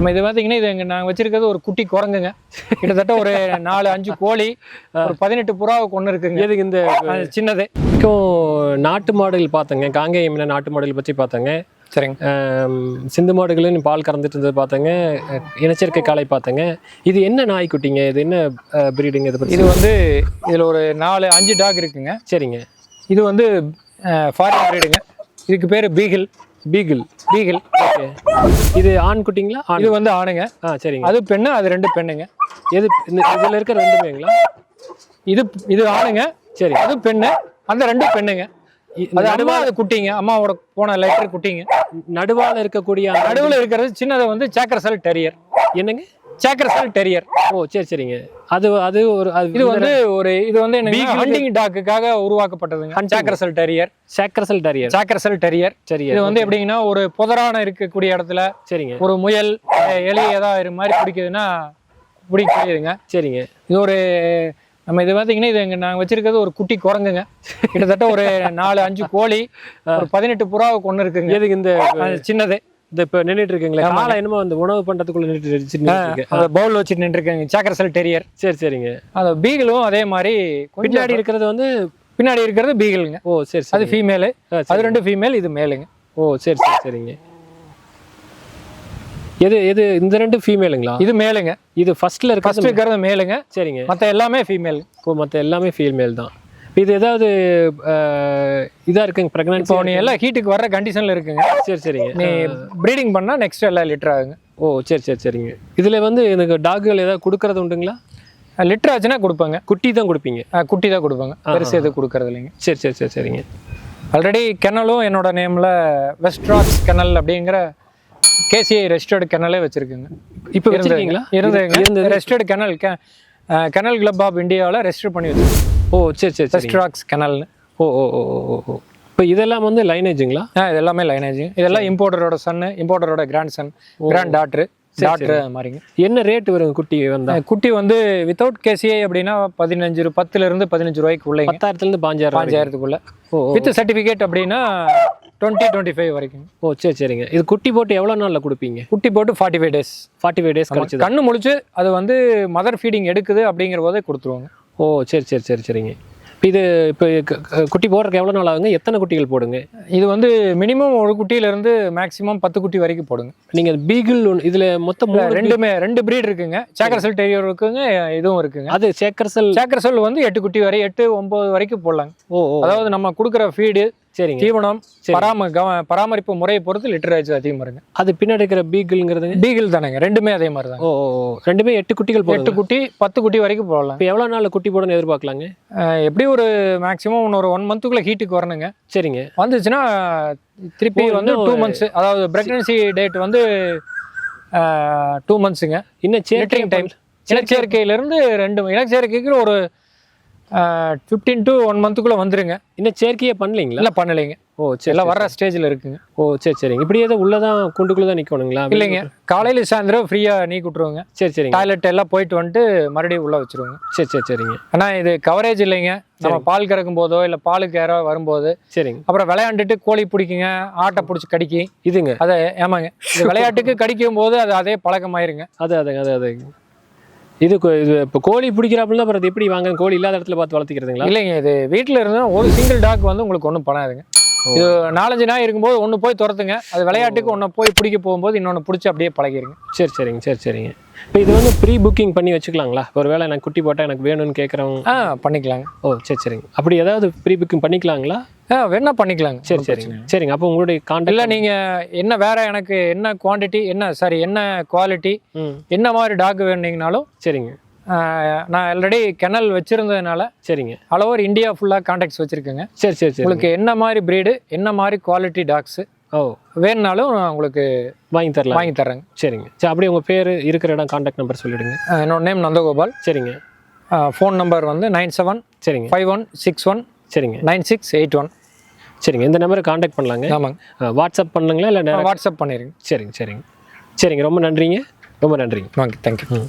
நம்ம இது பார்த்தீங்கன்னா இது எங்க நாங்கள் வச்சிருக்கிறது ஒரு குட்டி குரங்குங்க. கிட்டத்தட்ட ஒரு நாலு அஞ்சு கோழி ஒரு பதினெட்டு புறாவை கொண்டு இருக்குங்க. எதுக்கு இந்த சின்னது. வரைக்கும் நாட்டு மாடுகள் பார்த்தேங்க காங்கேயம் இன நாட்டு மாடுகள் பற்றி பார்த்தேங்க. சரிங்க. சிந்து மாடுகளின் பால் கறந்துட்டு இருந்தது பார்த்தேங்க இனச்சேர்க்கை காளை பார்த்தேங்க. இது என்ன நாய்க்குட்டிங்க? இது என்ன பிரீடுங்க இதை பற்றி இது வந்து இதில் ஒரு நாலு அஞ்சு டாக் இருக்குங்க. சரிங்க. இது வந்து ஃபாரின் பிரீடுங்க இதுக்கு பேர் பீகிள் பீகிள் பீகிள் ஓகே இது ஆண் குட்டிங்களா? ஆண் இது வந்து ஆணுங்க. ஆ சரிங்க. அது பெண்ணு அது ரெண்டு பெண்ணுங்க. எது இந்த இதில் இருக்கிற ரெண்டுமேங்களா? இது இது ஆணுங்க. சரி. அது பெண்ணு. அந்த ரெண்டு பெண்ணுங்க. அது அம்மா அது குட்டிங்க. அம்மாவோட போன லைட்டர் குட்டிங்க. நடுவால இருக்கக்கூடிய நடுவில் இருக்கிறது சின்னது வந்து சேக்கரசல் டெரியர் என்னங்க? சேக்கரசல் டெரியர் ஓ சரி சரிங்க. அது அது ஒரு இது வந்து ஒரு இது வந்து என்ன ஹண்டிங் டாக்குக்காக உருவாக்கப்பட்டதுங்க. சேக்கரசல் டெரியர் சேக்கரசல் டரியர் சேக்கரசல் டெரியர் சரி இது வந்து எப்படிங்கன்னா ஒரு புதரான இருக்கக்கூடிய இடத்துல சரிங்க. ஒரு முயல் எலி ஏதாவது மாதிரி பிடிக்குதுன்னா பிடிக்கூடியதுங்க சரிங்க. இது ஒரு நம்ம இது பார்த்தீங்கன்னா இது எங்க நாங்கள் வச்சிருக்கிறது ஒரு குட்டி குரங்குங்க. கிட்டத்தட்ட ஒரு நாலு அஞ்சு கோழி ஒரு பதினெட்டு புறாவை கொண்டு இருக்குங்க. எதுக்கு இந்த சின்னது. இந்த இப்போ நின்றுட்டு இருக்குங்களே காலை என்னமோ அந்த உணவு பண்றதுக்குள்ள நின்றுட்டு அந்த பவுல் வச்சுட்டு நின்றுருக்குங்க சேக்கரசல் டெரியர் சரி சரிங்க. அந்த பீகிளும் அதே மாதிரி பின்னாடி இருக்கிறது வந்து பின்னாடி இருக்கிறது பீகிளுங்க ஓ சரி அது ஃபீமேலு. அது ரெண்டு ஃபீமேல் இது மேலுங்க ஓ சரி சரி சரிங்க. எது எது இந்த ரெண்டு ஃபீமேலுங்களா இது மேலுங்க இது ஃபர்ஸ்ட்ல ஃபர்ஸ்ட் இருக்கிறது இருக்கிறது மேலுங்க சரிங்க. மற்ற எல்லாமே ஃபீமேல் இப்போ மற்ற எல்லாமே ஃபீமேல் தான். இது ஏதாவது அஹ், இதா இருக்குங்க ப்ரெக்னன்சி இப்போ நீ எல்லாம் ஹீட்டுக்கு வர்ற கண்டிஷன்ல இருக்குங்க. சரி சரிங்க. நீ ப்ரீடிங் பண்ணா நெக்ஸ்ட் எல்லாம் லிட்டர் ஆகுங்க. ஓ சரி சரி சரிங்க. இதுல வந்து எனக்கு டாக்குகள் ஏதாவது கொடுக்கறது உண்டுங்களா? லிட்டர் ஆச்சுன்னா கொடுப்பாங்க. குட்டி தான் கொடுப்பீங்க? குட்டி தான் கொடுப்பாங்க. பெருசு எதுவும் கொடுக்கறது இல்லைங்க. சரி சரி சரி சரிங்க. ஆல்ரெடி கெனலும் என்னோட நேம்ல வெஸ்ட்ராக்ஸ் கெனல் அப்படிங்கிற கேசிஐ ரெஜிஸ்டர்டு கெனலே வச்சிருக்குங்க. இப்போ இருந்ததுங்க. இருந்தது registered kennel kennel club of இந்தியாவில் ரெஜிஸ்டர் பண்ணி வச்சிருக்கோம். ஓ சரி சரி சரி. வெஸ்ட்ராக்ஸ் கெனல்னு ஓ ஓ ஓ ஓ ஓ ஓ. இப்போ இதெல்லாம் வந்து லைனேஜுங்களா ஆ இது எல்லாமே லைனேஜ் இதெல்லாம் இம்போர்ட்டரோட சன்னு இம்போர்ட்டரோட grand Sun granddaughter daughter மாதிரிங்க. என்ன ரேட் வரும் குட்டி வந்தா? குட்டி வந்து வித்தவுட் கேசிஐ அப்படின்னா பதினஞ்சு ரூ- பத்துல இருந்து பதினஞ்சு ரூபாய்க்கு உள்ளேங்க. பத்தாயிரத்துலேருந்து பாஞ்சாயிரம். பாஞ்சாயிரத்துக்குள்ள. வித் சர்டிஃபிகேட் அப்படின்னா டுவெண்ட்டி டுவெண்ட்டி ஃபைவ் வரைக்கும். ஓ சரி சரிங்க. இது குட்டி போட்டு எவ்வளோ நாளில் கொடுப்பீங்க? குட்டி போட்டு forty five days forty five days கழிச்சு கண்ணு முழிச்சு அது வந்து மதர் ஃபீடிங் எடுக்குது அப்படிங்கிற போதே கொடுத்துருவாங்க. ஓ சரி சரி சரி சரிங்க. இப்போ இது இப்போ குட்டி போடுறதுக்கு எவ்வளோ நாள் ஆகுங்க? எத்தனை குட்டிகள் போடுங்க? இது வந்து மினிமம் ஒரு குட்டியில இருந்து மேக்ஸிமம் பத்து குட்டி வரைக்கும் போடுங்க. நீங்கள் பீகிள் ஒன்று இதில் மொத்தம் ரெண்டுமே ரெண்டு பிரீட் இருக்குங்க. சேக்கரசல் டெரியர் இருக்குங்க இதுவும் இருக்குங்க. அது சேக்கர்சல் சேக்கரசல் வந்து எட்டு குட்டி வரை எட்டு ஒன்பது வரைக்கும் போடலாங்க. ஓ அதாவது நம்ம கொடுக்குற ஃபீடு சரிங்க. தீவனம் சரி. பராம கவ- பராமரிப்பு முறையை பொறுத்து லிட்டர் ஆச்சு அதிகமாக இருங்க அது பின்னாடி இருக்கிற பீகிள்ங்கிறதுங்க பீகிள் தானேங்க. ரெண்டுமே அதே மாதிரி தான் ஓ ரெண்டுமே எட்டு குட்டிகள் போடுங்க எட்டு குட்டி பத்து குட்டி வரைக்கும் போடலாம். இப்போ எவ்வளோ நாளில் குட்டி போடணும்னு எதிர்பார்க்கலாங்க? எப்படி ஒரு மேக்ஸிமம் இன்னொரு ஒன் மந்த்துக்குள்ள ஹீட்டுக்கு வரணுங்க. சரிங்க. வந்துச்சுன்னா திருப்பி வந்து டூ மந்த்ஸ் அதாவது பிரெக்னன்சி டேட் வந்து டூ மந்த்ஸுங்க இன்னும் லிட்டரிங் டைம் இனச்சேர்க்கையிலேருந்து ரெண்டு இனச்சேர்க்கைக்கு ஒரு ஃபிஃப்டீன் டு ஒன் மந்த்துக்குள்ளே வந்துருங்க. இன்னும் சேர்க்கையே பண்ணலீங்களா? இல்லை பண்ணலைங்க. ஓ சரி எல்லாம் வர்ற ஸ்டேஜில் இருக்குங்க. ஓ சரி சரிங்க இப்படி ஏதோ உள்ளதான் குண்டுக்குள்ளே தான் நிற்கணுங்களா இல்லைங்க. காலையில் சாயந்தரம் ஃப்ரீயாக நீ விட்ருவோங்க சரி சரிங்க. டாய்லெட் எல்லாம் போயிட்டு வந்துட்டு மறுபடியும் உள்ளே வச்சிருவோங்க. சரி சரி சரிங்க. ஆனால் இது கவரேஜ் இல்லைங்க. நம்ம பால் கறக்கும் போதோ இல்லை பாலுக்கு யாரோ வரும்போது சரிங்க. அப்புறம் விளையாண்டுட்டு கோழி பிடிக்குங்க ஆட்டை பிடிச்சி கடிக்கி. இதுங்க. அதை ஏமாங்க விளையாட்டுக்கு கடிக்கும் போது அது அதே பழக்கமாயிருங்க. அது அது அது அது இது இப்போ கோழி பிடிக்கிறாப்புல அப்புறம் அது எப்படி வாங்க கோழி இல்லாத இடத்துல பார்த்து வளர்த்திக்கிறதுங்களா? இல்லைங்க இது வீட்டில் இருந்தால் ஒரு சிங்கிள் டாக் வந்து உங்களுக்கு ஒன்றும் பண்ணாதுங்க. இது நாலஞ்சு நாய் இருக்கும்போது ஒன்று போய் துரத்துங்க. அது விளையாட்டுக்கு ஒன்று போய் பிடிக்க போகும்போது இன்னொன்று பிடிச்சி அப்படியே பழகிருங்க. சரி சரிங்க சரி சரிங்க. இப்போ இது வந்து ப்ரீ புக்கிங் பண்ணி வச்சுக்கலாங்களா? ஒரு வேளை எனக்கு குட்டி போட்டால் எனக்கு வேணும்னு கேட்குறவங்க ஆ பண்ணிக்கலாங்க. ஓ சரி சரிங்க. அப்படி ஏதாவது ப்ரீ புக்கிங் பண்ணிக்கலாங்களா? ஆ வேணா பண்ணிக்கலாங்க. சரி சரிங்க. சரிங்க அப்போ உங்களுடைய இல்லை கான்டாக்ட் நீங்கள் என்ன வேற எனக்கு என்ன குவாண்டிட்டி என்ன சாரி என்ன குவாலிட்டி என்ன மாதிரி டாக் வேணுங்கனாலும் சரிங்க. நான் ஆல்ரெடி கெனல் வச்சிருந்ததுனால சரிங்க. ஆல் ஓவர் இந்தியா ஃபுல்லாக கான்டாக்ட்ஸ் வச்சுருக்கேங்க. சரி சரி சரி. உங்களுக்கு என்ன மாதிரி பிரீடு என்ன மாதிரி குவாலிட்டி டாக்ஸு ஓ வேணுனாலும் நான் உங்களுக்கு வாங்கி தரலாம். வாங்கி தர்றேங்க. சரிங்க. சரி அப்படியே உங்கள் பேர் இருக்கிற இடம் கான்டாக்ட் நம்பர் சொல்லிடுங்க. ஆ, என்னோட நேம் நந்தகோபால். சரிங்க. ஃபோன் நம்பர் வந்து நைன் செவன் சரிங்க. ஃபைவ் ஒன் சிக்ஸ் ஒன் சரிங்க. நைன் சிக்ஸ் எயிட் ஒன் சரிங்க. இந்த நம்பரை கான்டாக்ட் பண்ணலாங்க? ஆமாங்க. வாட்ஸ்அப் பண்ணுங்களா இல்லை வாட்ஸ்அப் பண்ணிடுங்க. சரிங்க சரிங்க. சரிங்க ரொம்ப நன்றிங்க. ரொம்ப நன்றிங்க. Okay thank you